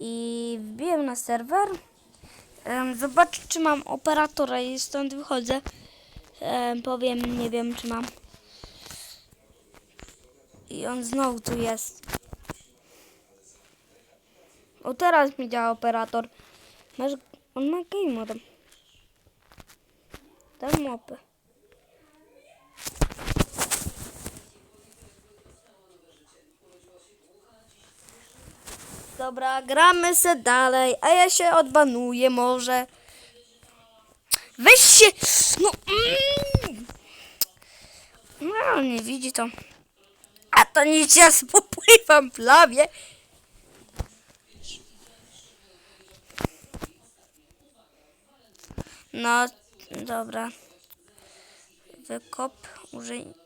i wbiję na serwer. Zobaczę, czy mam operatora i stąd wychodzę. Em, Powiem, nie wiem, czy mam. I on znowu tu jest. O, teraz mi działa operator. Masz, on ma game mode. Daj mopy. Dobra, gramy se dalej, a ja się odbanuję może. Weź się! No, mm. no nie widzi to. A to nic, ja popływam w lawie. No, dobra. Wykop, użyj.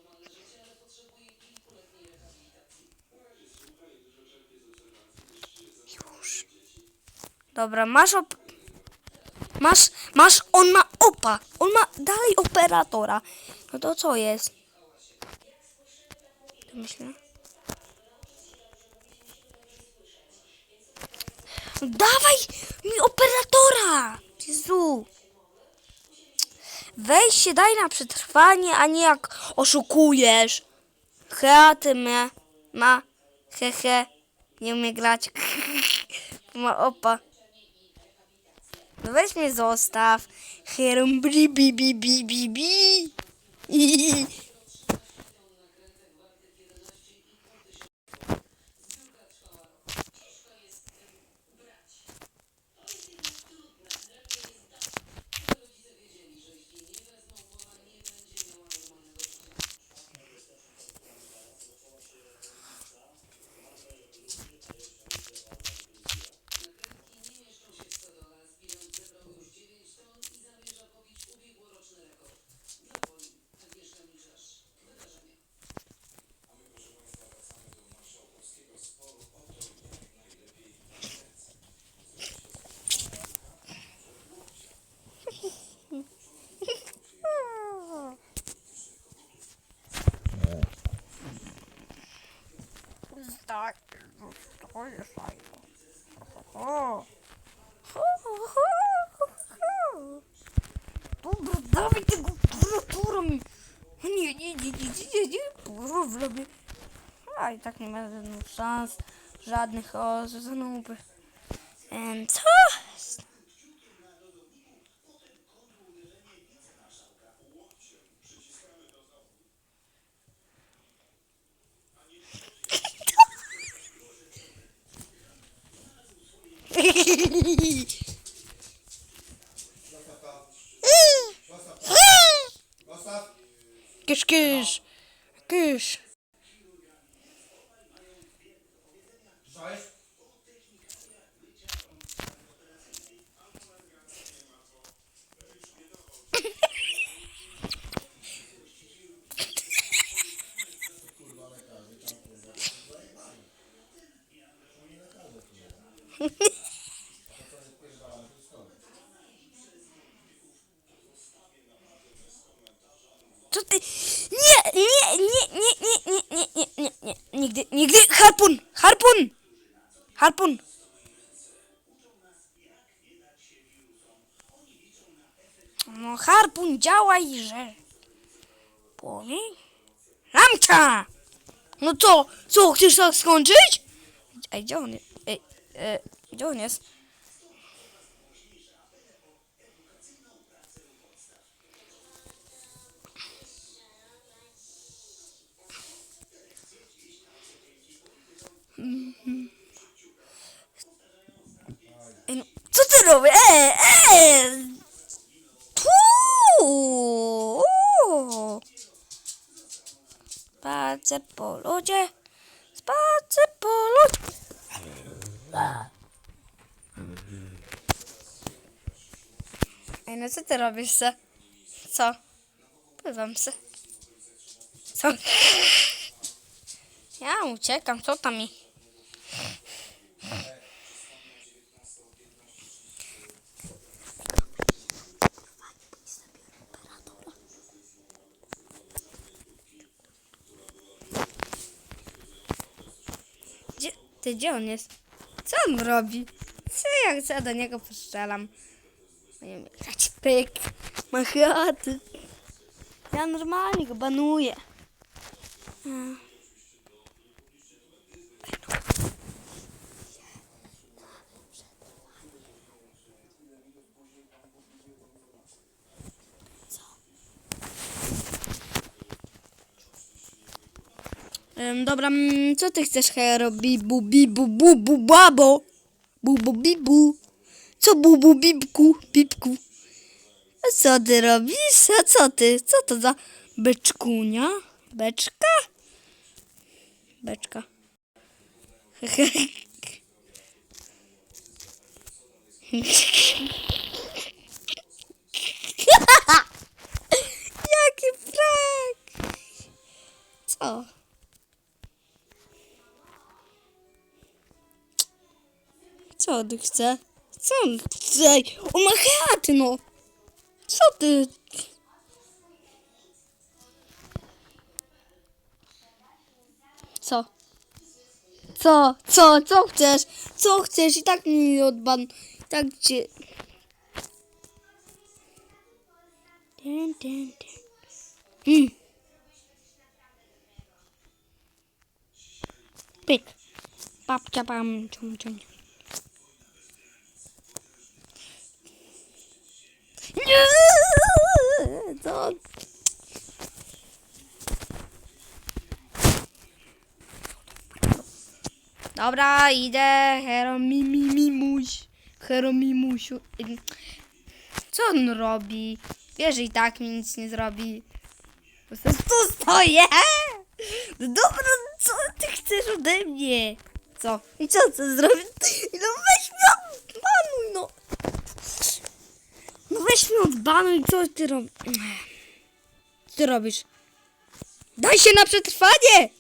Dobra, masz op... Masz, masz, on ma opa. On ma dalej operatora. No to co jest? Myślę. Dawaj mi operatora! Jezu. Weź się, daj na przetrwanie, a nie jak oszukujesz. He, ty mnie ma, he, he, nie umie grać. ma opa. No weź mnie zostaw. Herum bi bi bi bi bi. To jest fajne. O. Dobra, dawaj tego operatora mi. Nie, nie, nie, nie, nie, nie, nie, problem. A i tak nie będę miał szans żadnych o zanupy. Em, Co? Kysz, kysz. Co ty? Nie, nie, nie, nie, nie, nie, nie, nie, nie, nie, nigdy, nigdy, harpun, harpun, harpun. No harpun, działaj, że... Powie? Lamcia! No co, co, chcesz tak skończyć? Ej, gdzie on jest? Ej, e, gdzie on jest? Co ty robisz? E, e! Tu! Spacer po ludzie. Spacer po ludzie. Ej, no co ty robisz se? Co? Pływam se. Co? Ja uciekam, co tam mi? Gdzie, gdzie on jest? Co on robi? Co ja chcę do niego postrzelam? Będziemy pyk. Machaty. Ja normalnie go banuję. Dobra, mm, co ty chcesz, Hero? Bibu, bibu, bubu, babo. Bubu, bibu. Co bubu, bibku, bibku? A co ty robisz? A co ty? Co to za beczkunia? Beczka? Beczka. Jaki prank! Co? Co on chce? Co on chce? On no! Co ty? Co? Co? Co? Co chcesz? Co chcesz? I tak mnie nie odban. I tak cię... Dun, dun, dun. Mm. Pyk. Babcia pam, cium, cium. Nie! Co? Dobra, idę. Hero mi, mi, mimuś. Hero mimusiu. Ym, Co on robi? Wiesz, i tak mi nic nie zrobi. Po prostu tu stoję. No Dobra, co ty chcesz ode mnie? Co? I co chcę zrobić? No weź mnie odbanuj, no. No weź mnie odbanuj, co ty robisz? Co ty robisz? Daj się na przetrwanie!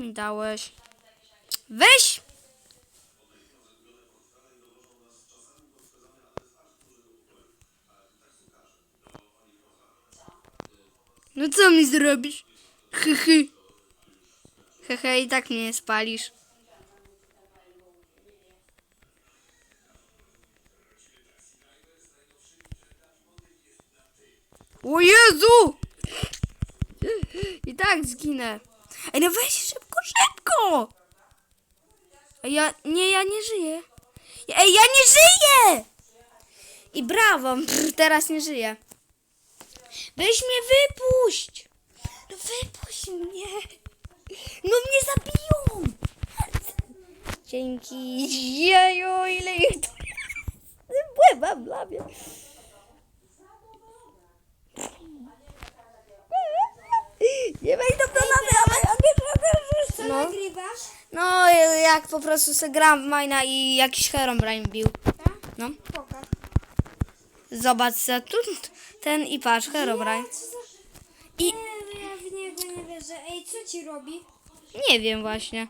Mi dałeś? Weź! No co mi zrobisz? Hychy. Hehe, i tak mnie nie spalisz. O Jezu! I tak zginę. Ej, no weź szybko! Ja, nie, ja nie żyję. Ej, ja nie żyję! I brawo, pff, teraz nie żyję. Weź mnie wypuść! No wypuść mnie! No mnie zabiją! Dzięki. Jeju, ile ich tu jest. Błęba w labie. Nie wejdę do lawy, ale ja nie Co no. nagrywasz? No, jak po prostu se gram w Majna i jakiś Herobrine bił. Tak? No, Pokaż. zobacz se tu ten i patrz, Herobrine. I Nie, no ja w niego nie wierzę. Ej, co ci robi? nie wiem właśnie.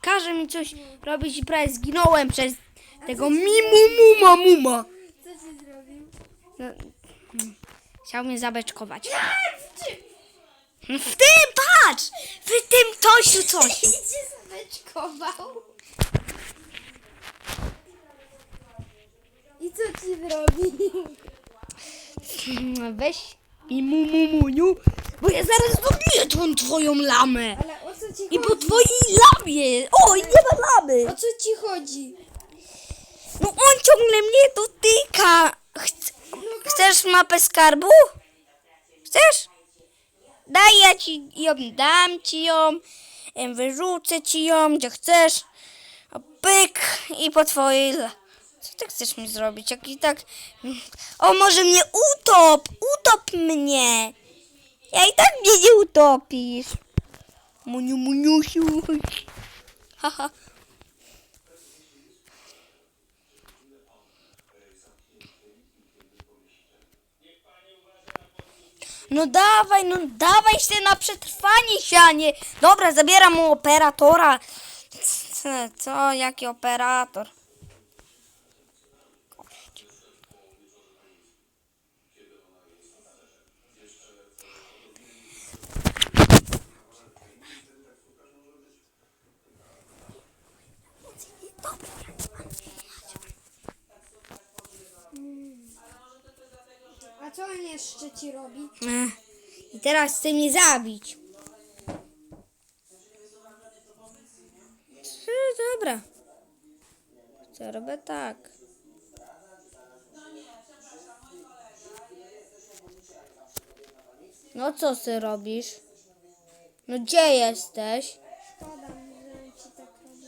Każe mi coś robić i prawie zginąłem przez tego mimu muma muma. Co ci zrobił? No, mm, chciał mnie zabeczkować. No w tym, patrz! W tym tosiu cosiu. I cię zabeczkował. I co ci zrobił? Weź i mu mu muniu, bo ja zaraz dobiję tą twoją lamę. Ale o co ci I chodzi? po twojej lamie. Oj, nie ma lamy. O co ci chodzi? No on ciągle mnie Chcesz mapę skarbu? Chcesz? Daj, ja ci ją dam ci ją. Wyrzucę ci ją, gdzie chcesz. Pyk i po twojej... Co ty chcesz mi zrobić? Jak i tak... O, może mnie utop! Utop mnie! Ja i tak mnie nie utopisz. Muniu, muniusiu. Haha. No dawaj, no dawaj się na przetrwanie sianie. Dobra, zabieram mu operatora. Co, co jaki operator? A co on jeszcze ci robi? Ech, I teraz chce mnie zabić. E, Dobra. Co robię tak. No co ty robisz? No gdzie jesteś? Szkoda mi, że on ci tak robi.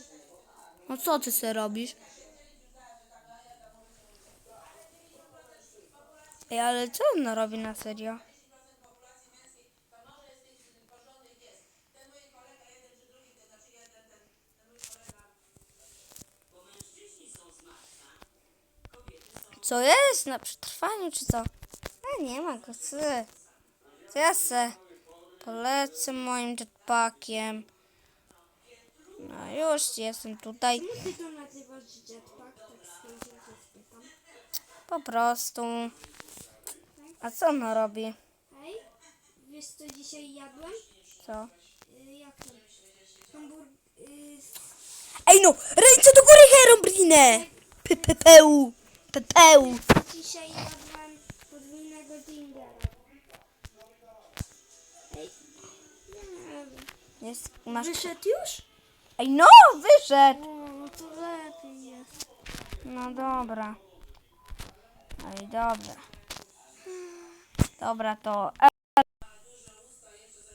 No co ty se robisz? Ej, ale co on robi na serio? Co jest? Na przetrwaniu czy co? A nie ma go, co? Co ja se polecę moim jetpackiem. No już jestem tutaj. To? Tak. Po prostu. A co ona robi? Ej, wiesz co dzisiaj jadłem? Co? Y, jak to? Hambur... Y, Ej no! Ręce do góry, Herobrinę! Pepeł! Pepeł! dzisiaj jadłem podwójnego dingera. Ej, nie wiem. Jest, masz... Wyszedł już? Ej no! Wyszedł! O, no to lepiej jest. No dobra. Ej, dobra. Dobra, to...